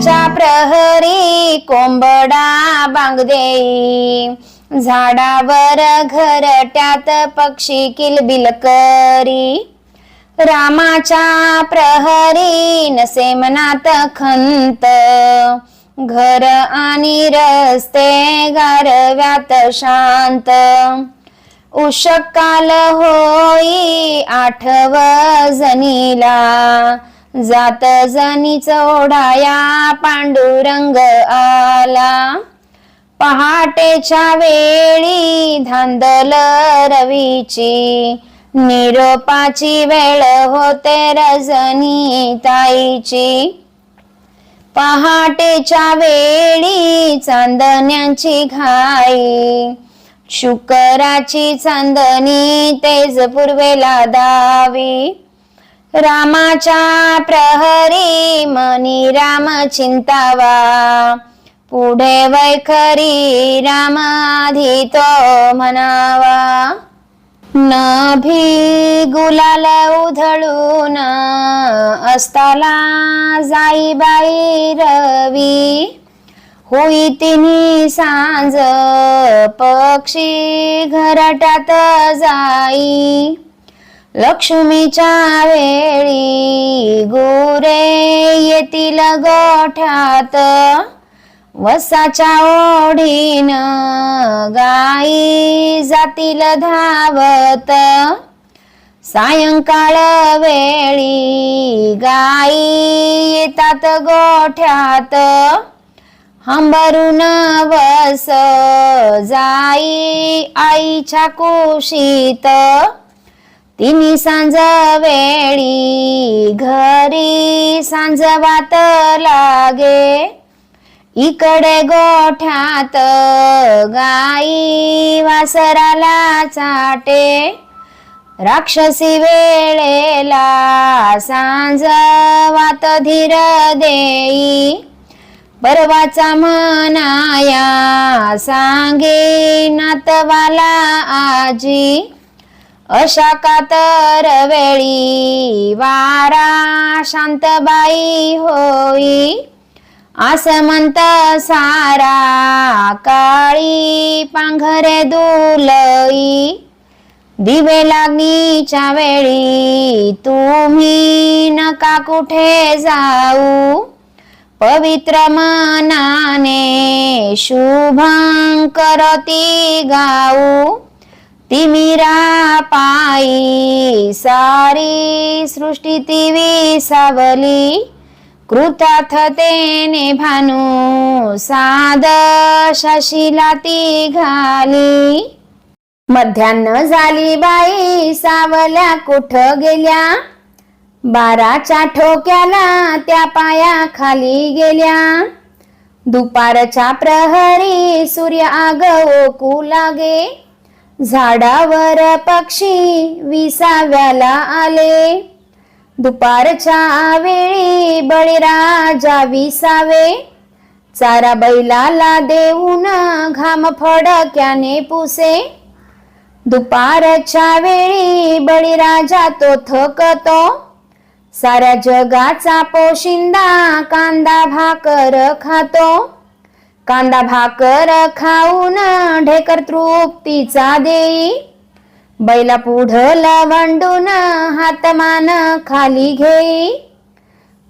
रात्रीच्या प्रहरी कोंबडा बांग देई झाडावर घरट्यात पक्षी किलबिल करी रामाच्या प्रहरी नसे मनात खंत. घर आणि रस्ते गारव्यात शांत. उषकाल होई आठव जनीला. जात जनीच ओढाया पांडुरंग आला. पहाटेच्या वेळी धांदल रवीची. निरोपाची वेळ होते रजनी ताईची. पहाटेच्या वेळी चांदण्यांची घाई. शुकराची चांदणी तेज पूर्वेला दावी. रामाच्या प्रहरी मनी राम चिंतावा. पुढे वैखरी राम आधी तो म्हणावा. नभी गुलाल उधळून असताला जाई बाई रवी. होई तिन्ही सांज पक्षी घरटात जाई. लक्ष्मीच्या वेळी गोरे येतील गोठ्यात. वसाच्या ओढीन गाई जातील धावत. सायंकाळ वेळी गाई येतात गोठ्यात. हंबरून वस जाई आईच्या कुशीत. तिनी सांज वेळी घरी सांजवात लागे. इकडे गोठ्यात गाई वासराला चाटे. राक्षसी वेळेला सांज वात धीर देई. परवाचा मनाया सांगे नातवाला आजी. अशा कातर वेळी वारा शांतबाई होई. आसमंत सारा काळी पांघरे दुलई. दिवे लागणीच्या वेळी तुम्ही नका कुठे जाऊ. पवित्र मनाने शुभंकरती गाऊ. तिमिरा पायी सारी सृष्टी ती विसावली तेने भानू साद शशिला ती घाली. मध्यान्न झाली बाई सावल्या कुठ गेल्या? बाराच्या ठोक्याला त्या पाया खाली गेल्या. दुपारच्या प्रहरी सूर्य आग ओकू लागे झाडावर पक्षी विसाव्याला आले. दुपारच्या वेळी बळीराजा विसावे. चारा बैलाला देऊन घाम फडक्याने पुसे. दुपारच्या वेळी बळीराजा तो थकतो. साऱ्या जगाचा पोशिंदा कांदा भाकर खातो. कांदा भाकर खाऊन ढेकर तृप्तीचा देई. बैला पुढं लवंडून हातमान खाली घेई.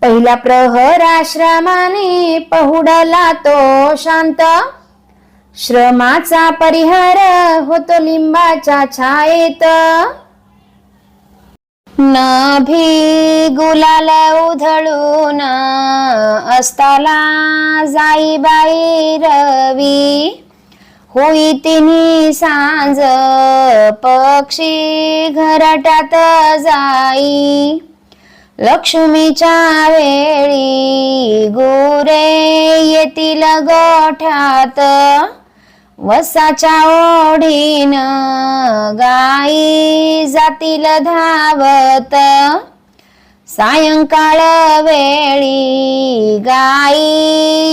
पहिल्या प्रहराश्रमाने पहुडला तो शांत. श्रमाचा परिहार होतो लिंबाच्या छायेत. नाभी गुलाल उधळून असताला जाई बाई रवी. होई तिन्ही सांज पक्षी घरट्यात जाई. लक्ष्मीच्या वेळी गोरे येतील गोठ्यात. वसाच्या ओढीन गाई जातील धावत. सायंकाळ वेळी गाई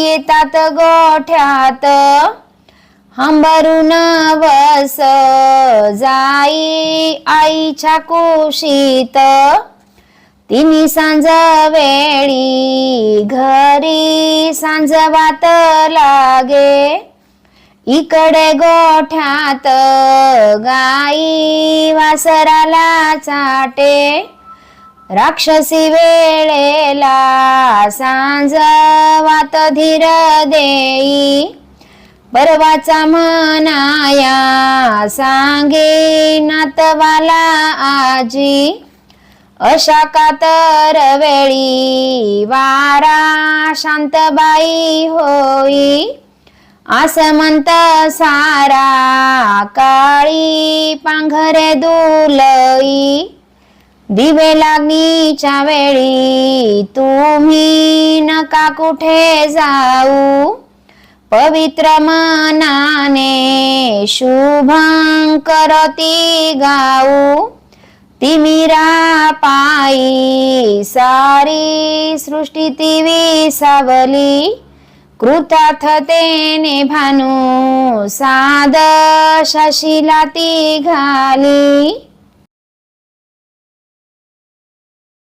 येतात गोठ्यात. हंबरून वस जाई आईच्या कुशीत. तिन्ही सांज वेळी घरी सांज वात लागे. इकडे गोठ्यात गाई वासराला चाटे. राक्षसी वेळेला सांज वात धीर देई. परवाचा मनाया सांगे नातवाला आजी. अशा कातर वेळी वारा शांतबाई होई. आसमंत सारा काळी पांघरे दुलई. दिवे लागणीच्या वेळी तुम्ही नका कुठे जाऊ. पवित्र मनाने शुभंकरती गाऊ. तिमिरा पायी सारी सृष्टी ती विसावली. कृतार्थतेने भानू साद शशिला ती घाली